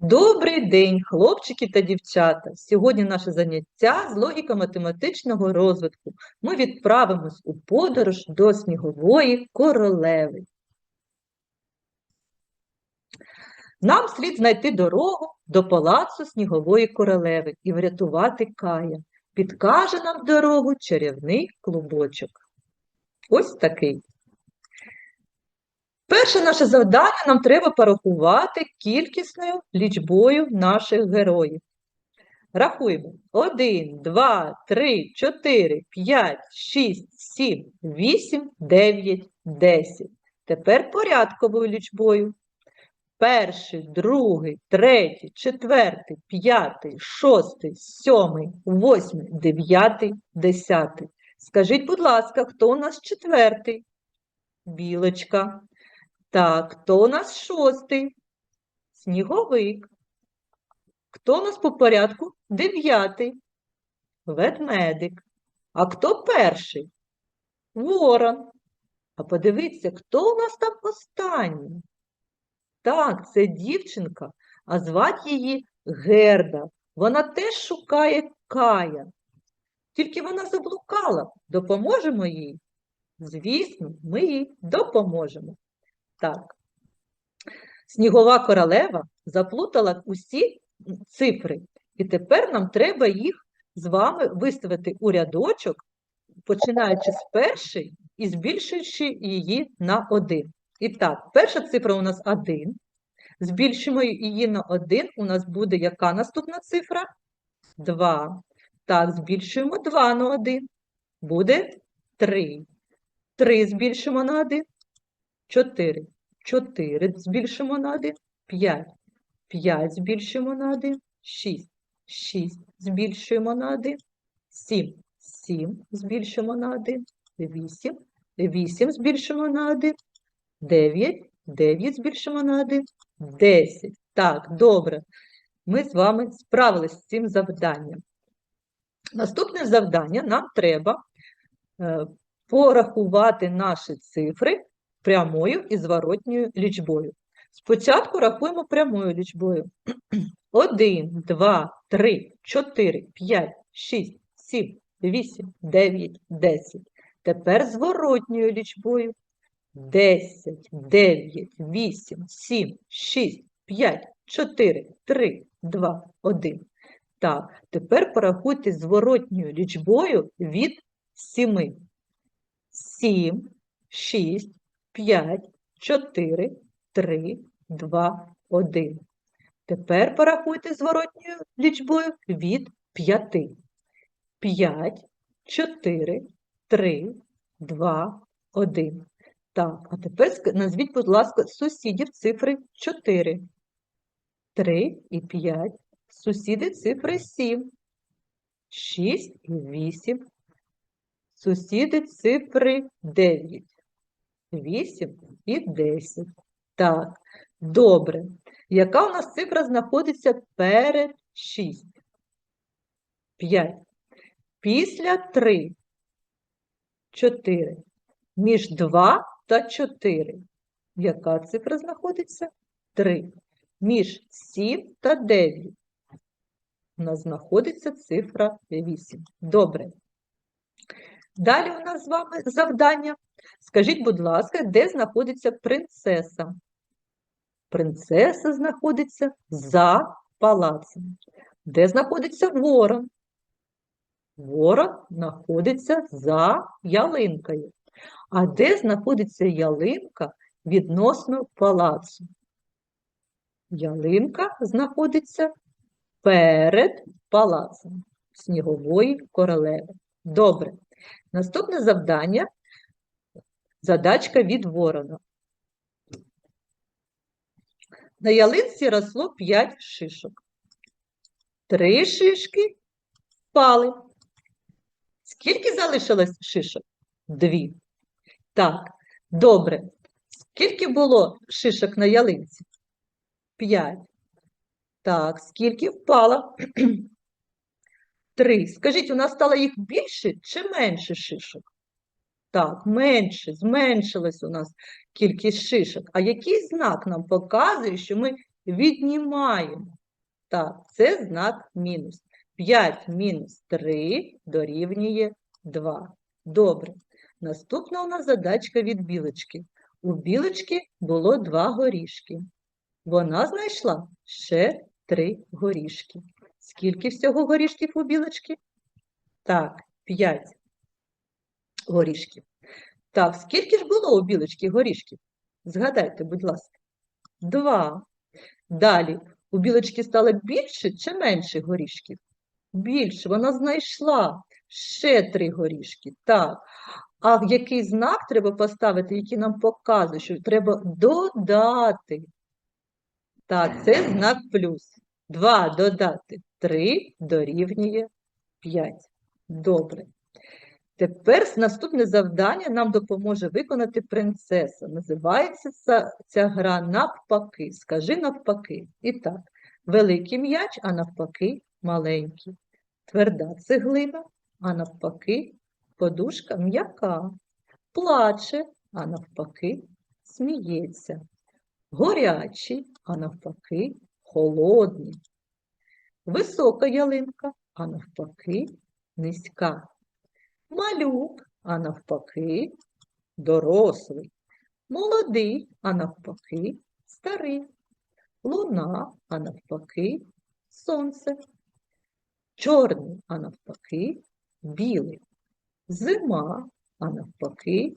Добрий день, хлопчики та дівчата! Сьогодні наше заняття з логіко-математичного розвитку. Ми відправимось у подорож до снігової королеви. Нам слід знайти дорогу до палацу снігової королеви і врятувати Кая. Підкаже нам дорогу чарівний клубочок. Ось такий. Перше наше завдання нам треба порахувати кількісною лічбою наших героїв. Рахуємо. 1, 2, 3, 4, 5, 6, 7, 8, 9, 10. Тепер порядковою лічбою. Перший, другий, третій, четвертий, п'ятий, шостий, сьомий, восьмий, дев'ятий, десятий. Скажіть, будь ласка, хто у нас четвертий? Білочка. Так, хто у нас шостий? Сніговик. Хто у нас по порядку? Дев'ятий. Ведмедик. А хто перший? Ворон. А подивіться, хто у нас там останній? Так, це дівчинка, а звати її Герда. Вона теж шукає Кая. Тільки вона заблукала. Допоможемо їй? Звісно, ми їй допоможемо. Так. Снігова королева заплутала усі цифри, і тепер нам треба їх з вами виставити у рядочок, починаючи з першої і збільшуючи її на 1. І так, перша цифра у нас 1. Збільшимо її на 1, у нас буде яка наступна цифра? 2. Так, збільшуємо 2 на 1. Буде 3. 3 збільшимо на 1. 4. 4 збільшимо на 1. 5. 5 збільшимо на 1. 6. 6 збільшуємо на 1. 7. 7 збільшимо на 1. 8. 8 збільшимо на 1. 9. 9 збільшимо на 1. 10. Так, добре. Ми з вами справилися з цим завданням. Наступне завдання нам треба е, порахувати наші цифри прямою і зворотньою лічбою. Спочатку рахуємо прямою лічбою. 1, 2, 3, 4, 5, 6, 7, 8, 9, 10. Тепер зворотньою лічбою. 10, 9, 8, 7, 6, 5, 4, 3, 2, 1. Так, тепер порахуйте зворотньою лічбою від 7. 7, 6, 5, 4, 3, 2, 1. Тепер порахуйте зворотньою лічбою від 5. 5, 4, 3, 2, 1. Так, а тепер назвіть, будь ласка, сусідів цифри 4. 3 і 5. Сусіди цифри 7. 6 і 8. Сусіди цифри 9. 8 і 10. Так, добре. Яка у нас цифра знаходиться перед 6? 5. Після 3. 4. Між 2 та 4. Яка цифра знаходиться? 3. Між 7 та 9. У нас знаходиться цифра 8. Добре. Далі у нас з вами завдання. Скажіть, будь ласка, де знаходиться принцеса? Принцеса знаходиться за палацем. Де знаходиться ворон? Ворон знаходиться за ялинкою. А де знаходиться ялинка відносно палацу? Ялинка знаходиться перед палацем снігової королеви. Добре. Наступне завдання задачка від ворона. На ялинці росло 5 шишок. Три шишки впали. Скільки залишилось шишок? Дві. Так, добре. Скільки було шишок на ялинці? П'ять. Так, скільки впало? Три. Скажіть, у нас стало їх більше чи менше шишок? Так, менше, зменшилась у нас кількість шишок. А який знак нам показує, що ми віднімаємо. Так, це знак мінус. 5 мінус 3 дорівнює 2. Добре. Наступна у нас задачка від білочки. У білочки було два горішки. Вона знайшла ще три горішки. Скільки всього горішків у білочки? Так, 5 горішків. Так, скільки ж було у білочки горішків? Згадайте, будь ласка. Два. Далі, у білочки стало більше чи менше горішків? Більше. Вона знайшла ще три горішки. Так. А в який знак треба поставити, який нам показує, що треба додати? Так, це знак плюс. 2 додати 3 дорівнює 5. Добре. Тепер наступне завдання нам допоможе виконати принцеса. Називається ця, ця гра навпаки. Скажи навпаки. І так, великий м'яч, а навпаки маленький. Тверда цеглина, а навпаки подушка м'яка. Плаче, а навпаки сміється. Горячий, а навпаки холодний. Висока ялинка, а навпаки низька. Малюк, а навпаки дорослий. Молодий, а навпаки старий. Луна, а навпаки сонце. Чорний, а навпаки білий. Зима, а навпаки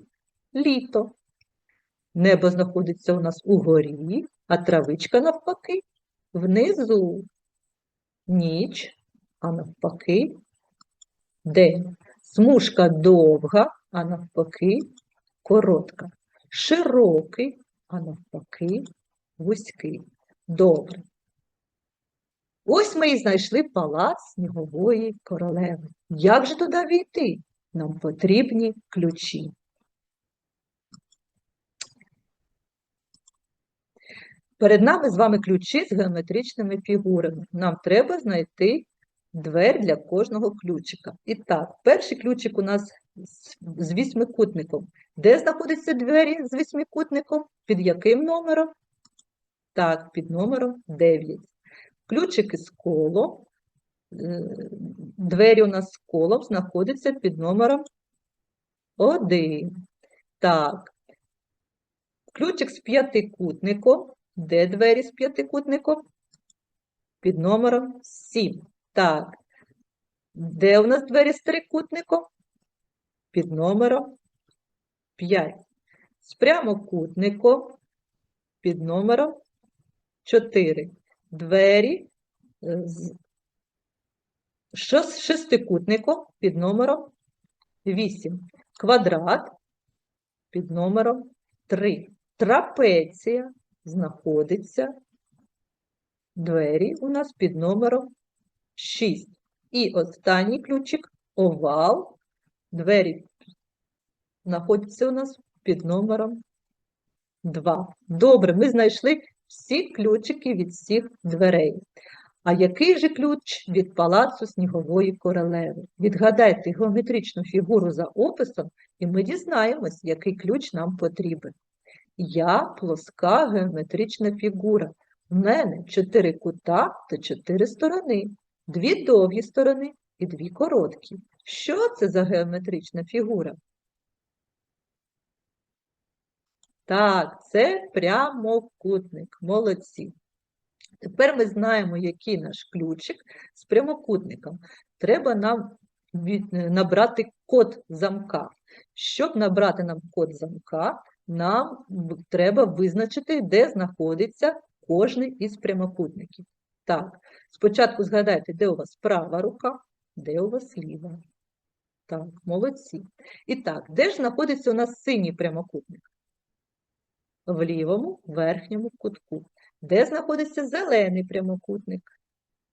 літо. Небо знаходиться у нас угорі, а травичка навпаки внизу. Ніч, а навпаки день. Смужка довга, а навпаки коротка. Широкий, а навпаки вузький. Добре. Ось ми і знайшли палац снігової королеви. Як же туди війти? Нам потрібні ключі. Перед нами з вами ключі з геометричними фігурами. Нам треба знайти двері для кожного ключика. І так, перший ключик у нас з- з вісьмикутником. Де знаходяться двері з вісьмикутником? Під яким номером? Так, під номером 9. Ключик із колом. е, Двері у нас з колом знаходяться під номером 1. Так. Ключик з п'ятикутником. Де двері з п'ятикутником? Під номером 7. Так. Де у нас двері з трикутником? Під номером 5. З прямокутником під номером 4. Двері е, з шестикутником під номером 8. Квадрат під номером 3. Трапеція знаходиться двері у нас під номером 6. І останній ключик овал. Двері знаходяться у нас під номером 2. Добре, ми знайшли всі ключики від всіх дверей. А який же ключ від палацу снігової королеви? Відгадайте геометричну фігуру за описом, і ми дізнаємось, який ключ нам потрібен. Я плоска геометрична фігура. У мене чотири кута та чотири сторони, дві довгі сторони і дві короткі. Що це за геометрична фігура? Так, це прямокутник. Молодці. Тепер ми знаємо, який наш ключик з прямокутником. Треба нам е, набрати код замка. Щоб набрати нам код замка, нам треба визначити, де знаходиться кожний із прямокутників. Так, спочатку згадайте, де у вас права рука, де у вас ліва. Так, молодці. І так, де ж знаходиться у нас синій прямокутник? В лівому верхньому кутку. Де знаходиться зелений прямокутник?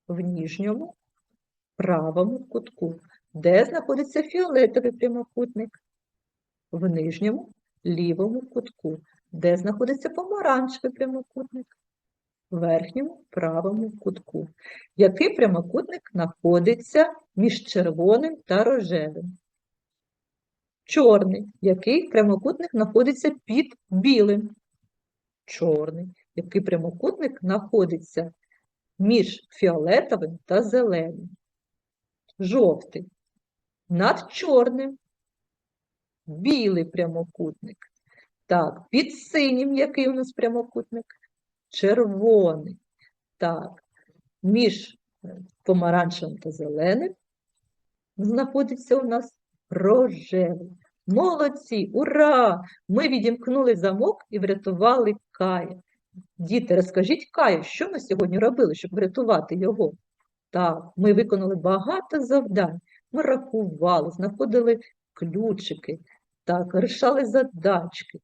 В ніжньому правому кутку. Де знаходиться фіолетовий прямокутник? В нижньому лівому кутку. Де знаходиться помаранчевий прямокутник? Верхньому правому кутку. Який прямокутник знаходиться між червоним та рожевим? Чорний. Який прямокутник знаходиться під білим? Чорний. який прямокутник знаходиться між фіолетовим та зеленим. Жовтий над чорним, білий прямокутник. Так, під синім, який у нас прямокутник? Червоний. Так, між е, помаранчевим та зеленим знаходиться у нас рожевий. Молодці, ура! Ми відімкнули замок і врятували Кая. Діти, розкажіть Каю, що ми сьогодні робили, щоб врятувати його? Так, ми виконали багато завдань. Ми рахували, знаходили ключики, так, рішали задачки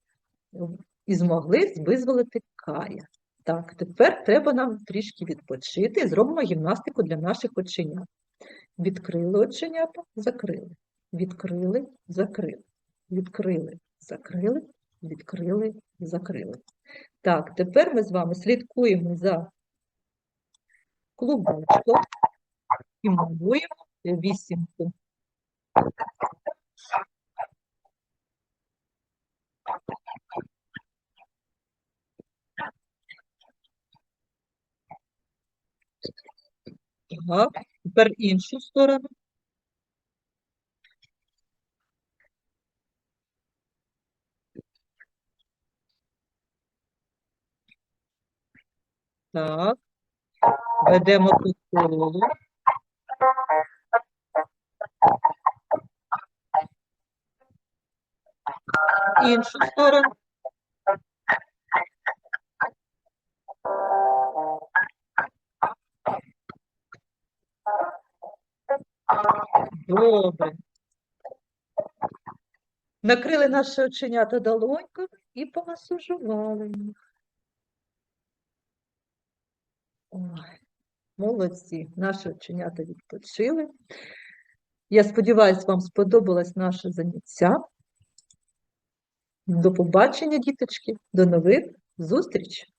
і змогли визволити Кая. Так, тепер треба нам трішки відпочити і зробимо гімнастику для наших оченят. Відкрили оченята, закрили. Відкрили, закрили. Відкрили, закрили, відкрили, закрили. Так, тепер ми з вами слідкуємо за клубочком і малюємо вісімку. Так, тепер іншу сторону. Так, ведемо по колу. Іншу сторону. Добре. Накрили наші оченята долонькою і помасажували їх. Ой, молодці, наші оченята відпочили. Я сподіваюся, вам сподобалось наше заняття. До побачення, діточки, до нових зустрічей!